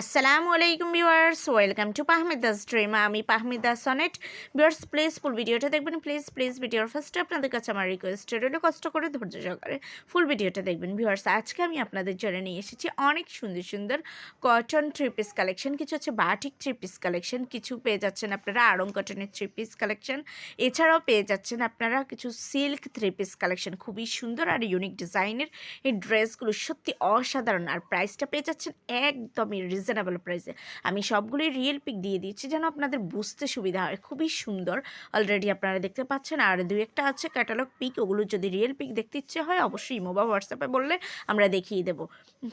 আসসালামু আলাইকুম viewers welcome to Fahmida stream আমি Fahmida Sonet viewers please full ভিডিওটা দেখবেন। প্লিজ প্লিজ ভিডিওর ফার্স্টে আপনাদের কাছে আমার রিকোয়েস্ট রইল, কষ্ট করে, ধৈর্য সহকারে ফুল ভিডিওটা দেখবেন। ভিউয়ার্স আজকে আমি আপনাদের জন্য নিয়ে এসেছি অনেক সুন্দর সুন্দর কটন থ্রি পিস কালেকশন কিছু হচ্ছে বাটিক থ্রি পিস কালেকশন কিছু পেয়ে যাচ্ছেন আপনারা আড়ং কটনের থ্রি পিস কালেকশন এছাড়াও পেয়ে যাচ্ছেন আপনারা কিছু সিল্ক থ্রি পিস কালেকশন খুবই সুন্দর আর ইউনিক ডিজাইনের এই ড্রেসগুলো সত্যি অসাধারণ। আর প্রাইসটা পেয়ে যাচ্ছেন একদমই রিজনেবল প্রাইসে আমি সবগুলোই রিয়েল পিক দিয়ে দিচ্ছি যেন আপনাদের বুঝতে সুবিধা হয়। খুবই সুন্দর। অলরেডি আপনারা দেখতে পাচ্ছেন। আর দুই একটা আছে ক্যাটালগ পিক ওগুলো যদি রিয়েল পিক দেখতে ইচ্ছে হয়, অবশ্যই ইমো বা হোয়াটসঅ্যাপে বললে আমরা দেখিয়ে দেবো।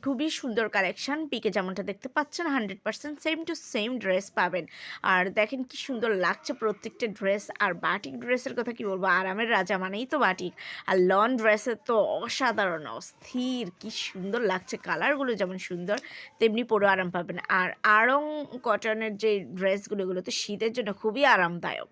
খুবই সুন্দর কালেকশন পিকে যেমনটা দেখতে পাচ্ছেন hundred percent same to same dress পাবেন। আর দেখেন কি সুন্দর লাগছে প্রত্যেকটা ড্রেস আর বাটিক ড্রেসের কথা কি বলব? আরামের রাজা মানেই তো বাটিক আর লন ড্রেসের তো অসাধারণ, অস্থির। কি সুন্দর লাগছে। কালারগুলো যেমন সুন্দর, তেমনি পরে আরাম পাবেন আর আড়ং কটনের যে ড্রেসগুলো এগুলো তো শীতের জন্য খুবই আরামদায়ক।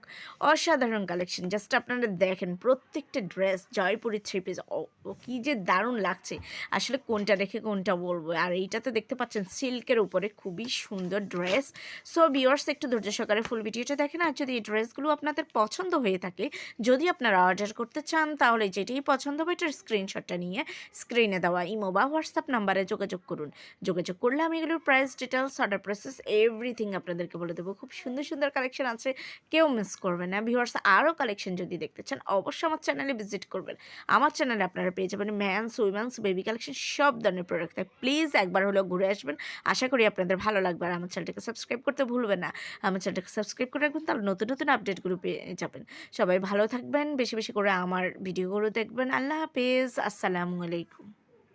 অসাধারণ কালেকশন জাস্ট আপনারা দেখেন, প্রত্যেকটা ড্রেস জয়পুরি থ্রি পিস ও কী যে দারুণ লাগছে। আসলে কোনটা রেখে কোনটা বলব। আর এইটাতে দেখতে পাচ্ছেন সিল্কের উপরে খুবই সুন্দর ড্রেস সো ভিওর্স একটু ধৈর্য সহকারে ফুল ভিডিওটা দেখেন। আর যদি এই ড্রেসগুলো আপনাদের পছন্দ হয়ে থাকে, যদি আপনারা অর্ডার করতে চান, তাহলে যেটাই পছন্দ হবে, এটার স্ক্রিনশটটা নিয়ে স্ক্রিনে দেওয়া ইমো বা হোয়াটসঅ্যাপ নাম্বারে যোগাযোগ করুন। যোগাযোগ করলে আমি এগুলোর price details order process everything আপনাদেরকে বলে দেবো। খুব সুন্দর সুন্দর কালেকশন আছে, কেউ মিস করবেন না। ভিউয়ার্স আরও কালেকশন যদি দেখতে চান, অবশ্যই আমার চ্যানেলে ভিজিট করবেন। আমার চ্যানেলে আপনারা পেয়ে যাবেন ম্যানস উইমেন্স বেবি কালেকশন সব ধরনের প্রোডাক্ট থাকে। প্লিজ একবার হলেও ঘুরে আসবেন। আশা করি আপনাদের ভালো লাগবে আর আমার চ্যানেলটাকে সাবস্ক্রাইব করতে ভুলবেন না। আমার চ্যানেলটাকে সাবস্ক্রাইব করে রাখবেন, তাহলে নতুন নতুন আপডেটগুলো পেয়ে যাবেন। সবাই ভালো থাকবেন, বেশি বেশি করে আমার ভিডিওগুলো দেখবেন। আল্লাহ হাফেজ, আসসালামু আলাইকুম।